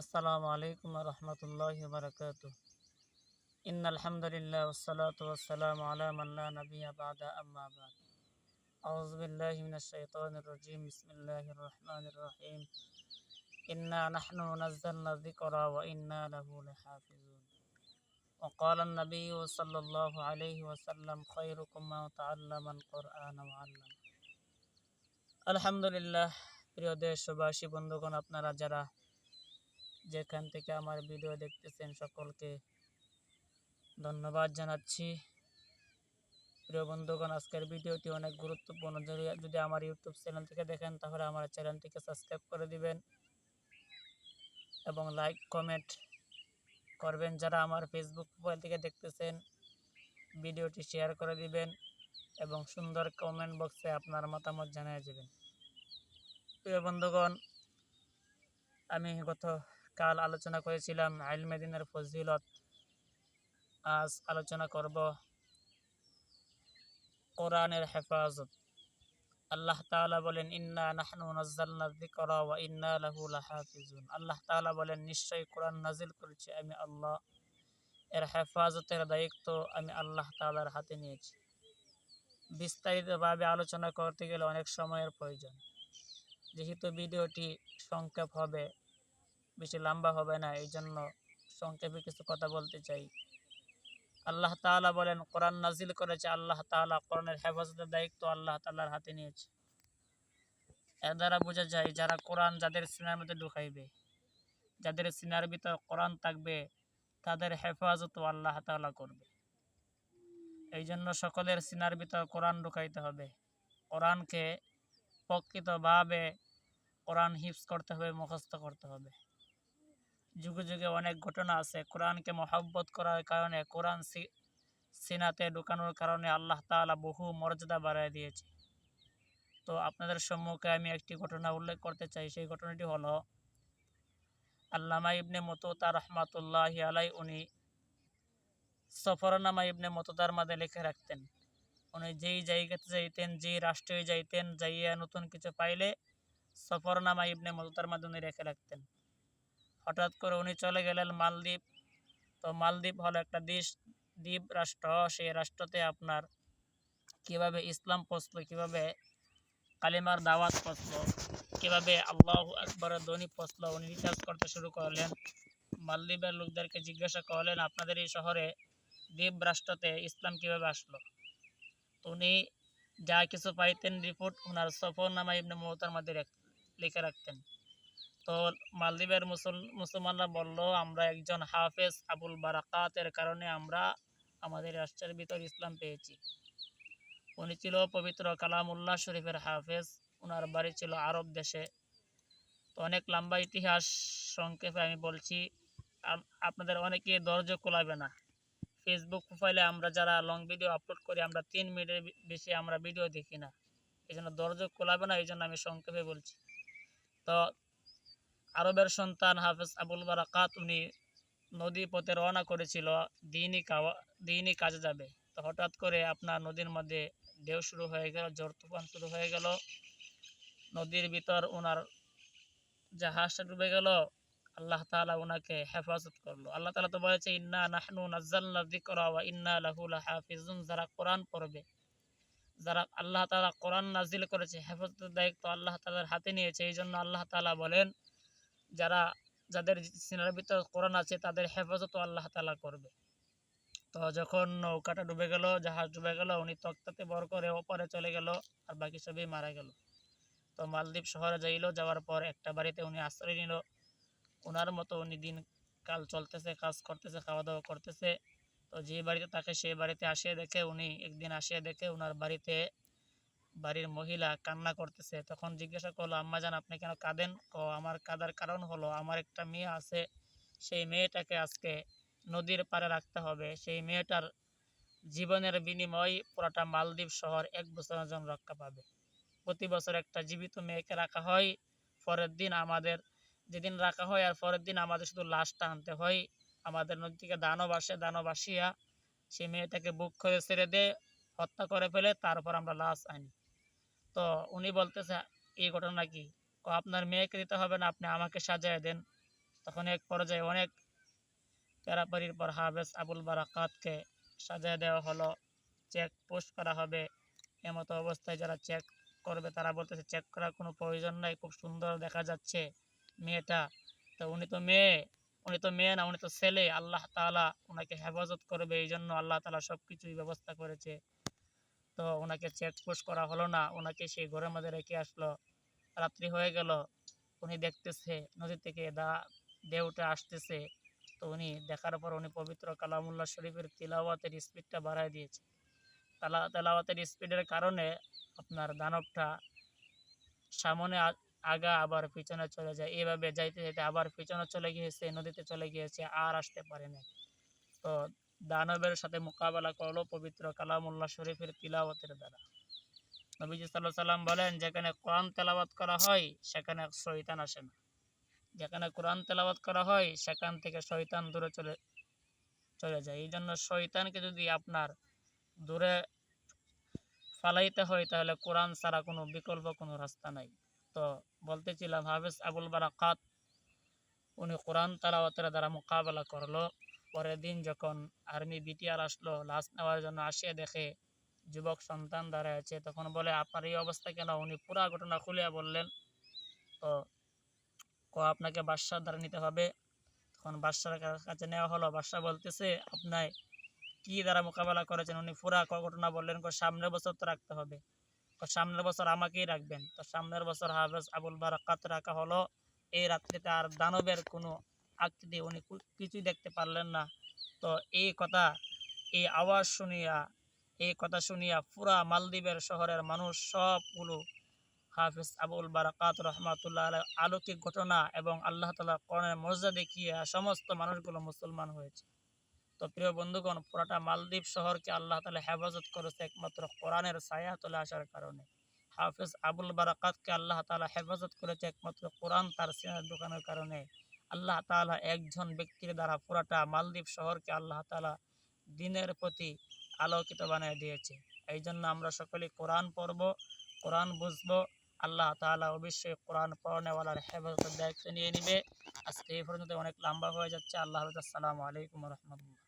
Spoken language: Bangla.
السلام عليكم ورحمة الله وبركاته إن الحمد لله والصلاة والسلام على من لا نبي بعد أما بعد أعوذ بالله من الشيطان الرجيم بسم الله الرحمن الرحيم إنا نحن نزلنا الذكر وإنا له لحافظون وقال النبي صلى الله عليه وسلم خيركم من تعلم القرآن وعلم আলহামদুলিল্লাহ প্রিয় দেশবাসী বন্ধুগণ আপনারা যারা যেখান থেকে আমার ভিডিও দেখতেছেন সকলকে ধন্যবাদ জানাচ্ছি। প্রিয় বন্ধুগণ, আজকের ভিডিওটি অনেক গুরুত্বপূর্ণ। যদি যদি আমার ইউটিউব চ্যানেল থেকে দেখেন, তাহলে আমার চ্যানেলটিকে সাবস্ক্রাইব করে দিবেন এবং লাইক, কমেন্ট করবেন। যারা আমার ফেসবুক প্রোফাইল থেকে দেখতেছেন, ভিডিওটি শেয়ার করে দিবেন এবং সুন্দর কমেন্ট বক্সে আপনার মতামত জানিয়ে যাবেন প্রিয় বন্ধুগণ, আমি গত কাল আলোচনা করেছিলাম আইলমেদিনের ফজিলত। আজ আলোচনা করব কোরআনের হেফাজত। আল্লাহ তাআলা বলেন, ইন্না নাহনু ওয়া ইন্না আল্লাহ তাআলা বলেন, নিশ্চয়ই কোরআন নাজিল করেছি আমি আল্লাহ। এর হেফাজতের দায়িত্ব আমি আল্লাহ তাআলার হাতে নিয়েছি। বিস্তারিতভাবে আলোচনা করতে গেলে অনেক সময়ের প্রয়োজন। যেহেতু ভিডিওটি সংক্ষেপ হবে বেশি লম্বা হবে না, এই জন্য সংক্ষেপে কিছু কথা বলতে চাই। আল্লাহ তাআলা বলেন, কোরআন নাজিল করেছে, আল্লাহ তাআলা কোরআনের হেফাজতের দায়িত্ব আল্লাহ তাআলার হাতে নিয়েছে। এর দ্বারা বোঝা যায়, যারা কোরআন যাদের সিনার মধ্যে ঢুকাইবে, যাদের সিনার ভিতর কোরআন থাকবে, তাদের হেফাজত আল্লাহ তাআলা করবে। এই জন্য সকলের সিনার ভিতর কোরআন ঢুকাইতে হবে। কোরআনকে প্রকৃতভাবে কোরআন হিফজ করতে হবে, মুখস্থ করতে হবে। যুগে যুগে অনেক ঘটনা আছে। কোরআনকে মহব্বত করার কারণে কোরআন সিনাতে ঢুকানোর কারণে আল্লাহ তাআলা বহু মর্যাদা বাড়ায় দিয়েছে। তো আপনাদের সম্মুখে আমি একটি ঘটনা উল্লেখ করতে চাই। সেই ঘটনাটি হলো, আল্লামা ইবনে মতুতা রহমাতুল্লাহ আলাই উনি সফরনামা ইবনে মতুতার মাঝে লিখে রাখতেন। উনি যেই জায়গাতে যাইতেন, যেই রাষ্ট্রে যাইতেন, যাইয়া নতুন কিছু পাইলে সফরনামা ইবনে মতুতার উনি রেখে রাখতেন। হঠাৎ করে উনি চলে গেলেন মালদ্বীপ। তো মালদ্বীপ হলো একটা দেশ, দ্বীপ রাষ্ট্র। সেই রাষ্ট্রতে আপনার কীভাবে ইসলাম পৌঁছলো, কীভাবে কালিমার দাওয়াত পৌঁছলো, কীভাবে আল্লাহ আকবরের ধ্বনি পৌঁছলো, উনি রিসার্চ করতে শুরু করলেন। মালদ্বীপের লোকদেরকে জিজ্ঞাসা করলেন, আপনাদের এই শহরে দ্বীপ রাষ্ট্রতে ইসলাম কীভাবে আসলো? তো উনি যা কিছু পাইতেন রিপোর্ট ওনার সফরনামা ইবনে মমতার মধ্যে লিখে রাখতেন। তো মালদ্বীপের মুসল, মুসলমানরা বলল, আমরা একজন হাফেজ আবুল বারাকাতের কারণে আমরা আমাদের রাষ্ট্রের ভিতর ইসলাম পেয়েছি। উনি ছিল পবিত্র কালামুল্লাহ শরীফের হাফেজ। ওনার বাড়ি ছিল আরব দেশে। তো অনেক লম্বা ইতিহাস সংক্ষেপে আমি বলছি আপনাদের অনেকে ধৈর্য কোলাবে না। ফেসবুক প্রোফাইলে আমরা যারা লং ভিডিও আপলোড করি, আমরা তিন মিনিটের বেশি আমরা ভিডিও দেখি না। এই জন্য ধৈর্য কোলাবে না এই জন্য আমি সংক্ষেপে বলছি। তো আরবের সন্তান হাফেজ আবুল বারাকাত, উনি নদী পথে রওনা করেছিল, দিনই কাওয়া, দিনই কাজে যাবে। তো হঠাৎ করে আপনার নদীর মধ্যে ঢেউ শুরু হয়ে গেল, ঝড় তুফান শুরু হয়ে গেল। নদীর ভিতর ওনার জাহাজটা ডুবে গেল। আল্লাহ তাআলা ওনাকে হেফাজত করল। আল্লাহ তালা তো বলেছে, ইন্না নাহনু নাজ্জালনা যিকরা ইন্না লাহু লাহাফিজুন। যারা কোরআন পড়বে, যারা আল্লাহ তালা কোরআন নাজিল করেছে, হেফাজতের দায়িত্ব আল্লাহ তাআলার হাতে নিয়েছে। এই জন্য আল্লাহ তালা বলেন যারা, যাদের সিনার ভিতর কোরআন আছে, তাদের হেফাজতও আল্লাহ তালা করবে। তো যখন নৌকাটা ডুবে গেল, জাহাজ ডুবে গেল, উনি তক্তাতে বর করে ওপারে চলে গেল, আর বাকি সবই মারা গেল। তো মালদ্বীপ শহরে যাইলো, যাওয়ার পর একটা বাড়িতে উনি আশ্রয় নিল। ওনার মতো উনি দিন কাল চলতেছে, কাজ করতেছে খাওয়া দাওয়া করতেছে। তো যে বাড়িতে তাকে সেই বাড়িতে আসিয়ে দেখে, উনি একদিন আসিয়ে দেখে ওনার বাড়িতে বাড়ির মহিলা কান্না করতেছে, তখন জিজ্ঞাসা করল, আম্মা জান, আপনি কেন কাঁদেন? ও, আমার কাদার কারণ হলো আমার একটা মেয়ে আছে, সেই মেয়েটাকে আজকে নদীর পাড়ে রাখতে হবে। সেই মেয়েটার জীবনের বিনিময় পুরাটা মালদ্বীপ শহর এক বছরের জন্য রক্ষা পাবে। প্রতি বছর একটা জীবিত মেয়েকে রাখা হয়, পরের দিন আমাদের যেদিন রাখা হয় আর পরের দিন আমাদের শুধু লাশটা আনতে হয়। আমাদের নদী থেকে দানব আসে, দানব আসিয়া সেই মেয়েটাকে বুক করে ছেড়ে দে, হত্যা করে ফেলে, তারপর আমরা লাশ আনি। তো উনি বলতেছে, এই ঘটনা কি? আপনার মেয়েকে দিতে হবে না? আপনি আমাকে সাজায় দেন। তখন এক পর্যায়ে অনেক পেরাপারির পর হাফেজ আবুল বারাকাতকে সাজায় দেওয়া হলো। চেক পোস্ট করা হবে। এমতো অবস্থায় যারা চেক করবে, তারা বলতেছে, চেক করার কোনো প্রয়োজন নাই, খুব সুন্দর দেখা যাচ্ছে মেয়েটা। তো উনি তো মেয়ে, উনি তো মেয়ে না, উনি তো ছেলে। আল্লাহ তাআলা ওনাকে হেফাজত করবে। এই জন্য আল্লাহ তালা সব কিছুই ব্যবস্থা করেছে। তো ওনাকে চেক পোস্ট করা হলো না। ওনাকে সেই ঘরের মধ্যে রেখে আসলো। রাত্রি হয়ে গেল। উনি দেখতেছে, নদী থেকে দা ঢেউটা আসতেছে। তো উনি দেখার পর উনি পবিত্র কালামুল্লাহ শরীফের তিলাওয়াতের স্পিডটা বাড়ায় দিয়েছে। তালা, তেলাওয়াতের স্পিডের কারণে আপনার দানবটা সামনে আগা আবার পিছনে চলে যায়। এভাবে যাইতে যাইতে আবার পিছনে চলে গিয়েছে, নদীতে চলে গিয়েছে, আর আসতে পারে না তো দানবের সাথে মোকাবেলা করল পবিত্র কালামুল্লাহ শরীফের তিলাওয়াতের দ্বারা। নবীজি সাল্লাহ সাল্লাম বলেন, যেখানে কোরআন তেলাওয়াত করা হয়, সেখানে শয়তান আসে না। যেখানে কোরআন তেলাওয়াত করা হয়, সেখান থেকে শয়তান দূরে চলে চলে যায়। এই জন্য শৈতানকে যদি আপনার দূরে ফালাইতে হয়, তাহলে কোরআন ছাড়া কোনো বিকল্প, কোনো রাস্তা নাই। তো বলতেছিলাম, হাফিজ আবুল বারাকাত, উনি কোরআন তালাওয়াতের দ্বারা মোকাবেলা করল। পরের দিন যখন আর্মি বিটিআর আসলো, লাশ নেওয়ার জন্য আসিয়া দেখে যুবক সন্তান দাঁড়ায় আছে। তখন বলে, আপনার এই অবস্থা কেন? উনি পুরা ঘটনা খুলিয়া বললেন, তো, ক, আপনাকে বাদশার দ্বারা নিতে হবে? তখন বাদশার কাছে নেওয়া হলো। বাদশাহ বলতেছে আপনার কি দ্বারা মোকাবেলা করেছেন? উনি পুরা ক- ঘটনা বললেন, ক, সামনের বছর তো রাখতে হবে। তো সামনের বছর আমাকেই রাখবেন। তো সামনের বছর হাফেজ আবুল বারাকাত রাখা হলো। এই রাত্রিতে আর দানবের কোনো আকৃতি উনি কিছুই দেখতে পারলেন না। তো এই কথা, এই আওয়াজ শুনিয়া, এই কথা শুনিয়া পুরা মালদ্বীপের শহরের মানুষ সবগুলো হাফিজ আবুল বারাকাত রহমাতুল্লাহ আলৌকিক ঘটনা এবং আল্লাহ তালা কোরআনের মর্যাদা দেখিয়ে সমস্ত মানুষগুলো মুসলমান হয়েছে। তো প্রিয় বন্ধুগণ, পুরাটা মালদ্বীপ শহরকে আল্লাহ তালা হেফাজত করেছে একমাত্র কোরআনের ছায়া চলে আসার কারণে। হাফিজ আবুল বারাকাতকে আল্লাহ তালা হেফাজত করেছে একমাত্র কোরআন তার সিনার দোকানের কারণে। আল্লাহ তালা একজন ব্যক্তির দ্বারা পুরাটা মালদ্বীপ শহরকে আল্লাহ তালা দিনের প্রতি আলোকিত বানিয়ে দিয়েছে। এই জন্য আমরা সকলে কোরআন পড়ব, কোরআন বুঝব, আল্লাহ তালা অবশ্যই কোরআন পড়নেওয়ালার হেফাজতের দায়িত্ব নিয়ে নিবে। আজকে এই পর্যন্ত অনেক লম্বা হয়ে যাচ্ছে। আল্লাহ আসসালামু আলাইকুম রহমতুল্লাহ।